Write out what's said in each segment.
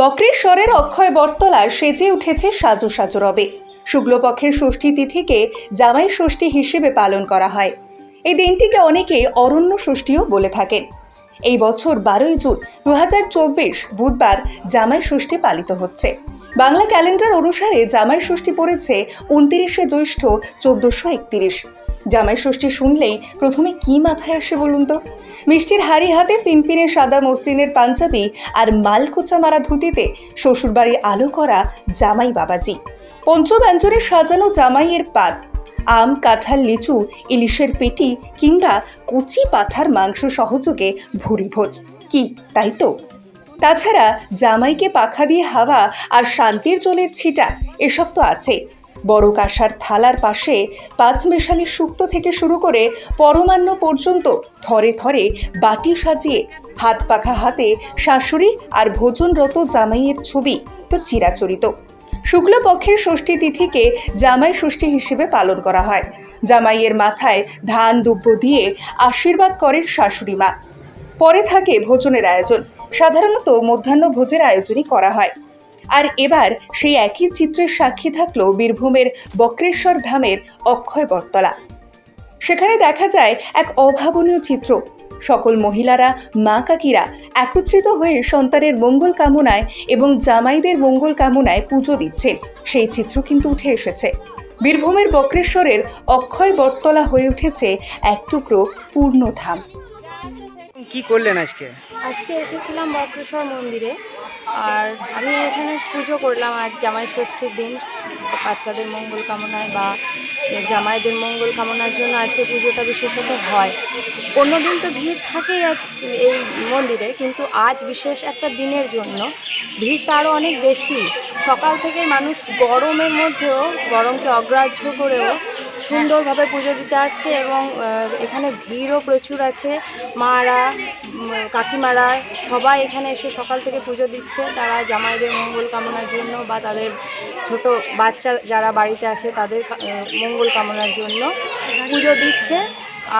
বক্রেশ্বরের অক্ষয় বটতলা সেজে উঠেছে সাজু সাজু রবে। শুক্লপক্ষের ষষ্ঠী তিথিকে জামাই ষষ্ঠী হিসেবে পালন করা হয়। এই দিনটিকে অনেকে অরণ্য ষষ্ঠীও বলে থাকেন। এই বছর বারোই জুন দু হাজার চব্বিশ বুধবার জামাই ষষ্ঠী পালিত হচ্ছে। বাংলা ক্যালেন্ডার অনুসারে জামাই ষষ্ঠী পড়েছে উনতিরিশে জ্যৈষ্ঠ চোদ্দশো একতিরিশ। জামাই ষষ্ঠী শুনলেই প্রথমে কি মাথায় আসে বলুন তো? মিষ্টির হাড়ি হাতে ফিনফিনে সাদা মসলিনের পাঞ্জাবি আর মালকোচা মারা ধুতিতে শ্বশুরবাড়ি আলো করা জামাই বাবাজি। পঞ্চব্যঞ্জনে সাজানো জামাইয়ের পাত, আম, কাঁঠাল, লিচু, ইলিশের পেটি কিংবা কুচি পাঠার মাংস সহযোগে ভুরি ভোজ। কি, তাই তো? তাছাড়া জামাইকে পাখা দিয়ে হাওয়া আর শান্তির জলের ছিটা, এসব তো আছে। বড় কাঁসার থালার পাশে পাঁচ মেশালি শুক্তো থেকে শুরু করে পরমান্ন পর্যন্ত থরে থরে বাটি সাজিয়ে হাত পাখা হাতে শাশুড়ি আর ভোজনরত জামাইয়ের ছবি তো চিরাচরিত। শুক্লপক্ষের ষষ্ঠী তিথিকে জামাই ষষ্ঠী হিসেবে পালন করা হয়। জামাইয়ের মাথায় ধান দুব্য দিয়ে আশীর্বাদ করেন শাশুড়ি মা। পরে থাকে ভোজনের আয়োজন। সাধারণত মধ্যাহ্ন ভোজের আয়োজনই করা হয়। আর এবার সেই একই চিত্রের সাক্ষী থাকল বীরভূমের বক্রেশ্বর ধামের অক্ষয় বটতলা। সেখানে দেখা যায় এক অভাবনীয় চিত্র। সকল মহিলারা মা কাকিরা একত্রিত হয়ে সন্তানের মঙ্গল কামনায় এবং জামাইদের মঙ্গল কামনায় পুজো দিচ্ছে। সেই চিত্র কিন্তু উঠে এসেছে। বীরভূমের বক্রেশ্বরের অক্ষয় বটতলা হয়ে উঠেছে এক টুকরো পূর্ণধাম কি করলেন আজকে? আজকে এসেছিলাম বক্রেশ্বর মন্দিরে। আর আমি এখানে পুজো করলাম আজ জামাই ষষ্ঠীর দিন। বাচ্চাদের মঙ্গল কামনায় বা জামাইদের মঙ্গল কামনার জন্য আজকে পুজোটা বিশেষত হয়। অন্যদিন তো ভিড় থাকেই আজ এই মন্দিরে, কিন্তু আজ বিশেষ একটা দিনের জন্য। ভিড়টা আরও অনেক বেশি। সকাল থেকে মানুষ গরমের মধ্যেও গরমকে অগ্রাহ্য করেও সুন্দরভাবে পুজো দিতে আসছে এবং এখানে ভিড়ও প্রচুর আছে। মারা কাকিমারা সবাই এখানে এসে সকাল থেকে পুজো দিচ্ছে। তারা জামাইদের মঙ্গল কামনার জন্য বা তাদের ছোট বাচ্চা যারা বাড়িতে আছে তাদের মঙ্গল কামনার জন্য পুজো দিচ্ছে।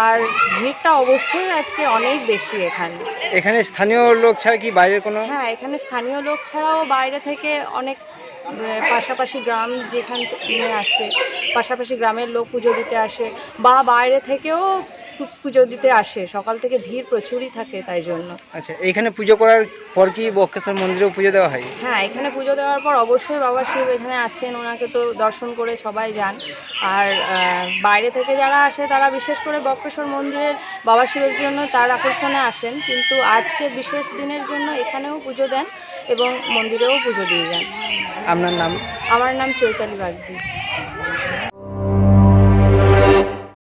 আর ভিড়টা অবশ্যই আজকে অনেক বেশি এখানে। এখানে স্থানীয় লোক ছাড়া কি বাইরের কোনো? হ্যাঁ এখানে স্থানীয় লোক ছাড়াও বাইরে থেকে অনেক পাশাপাশি গ্রাম যেখান থেকে আছে পাশাপাশি গ্রামের লোক পুজো দিতে আসে বা বাইরে থেকেও পুজো দিতে আসে। সকাল থেকে ভিড় প্রচুরই থাকে তাই জন্য। আচ্ছা এখানে পুজো করার পর কি বক্রেশ্বর মন্দিরেও পুজো দেওয়া হয়? হ্যাঁ এখানে পুজো দেওয়ার পর অবশ্যই বাবা শিব এখানে আছেন ওনাকে তো দর্শন করে সবাই যান। আর বাইরে থেকে যারা আসে তারা বিশেষ করে বক্রেশ্বর মন্দিরের বাবা শিবের জন্য তার আকর্ষণে আসেন। কিন্তু আজকে বিশেষ দিনের জন্য এখানেও পুজো দেন। এবং মন্দিরেও পুজো দিয়ে যান। আপনার নাম? আমার নাম চৈতালি বাগদি।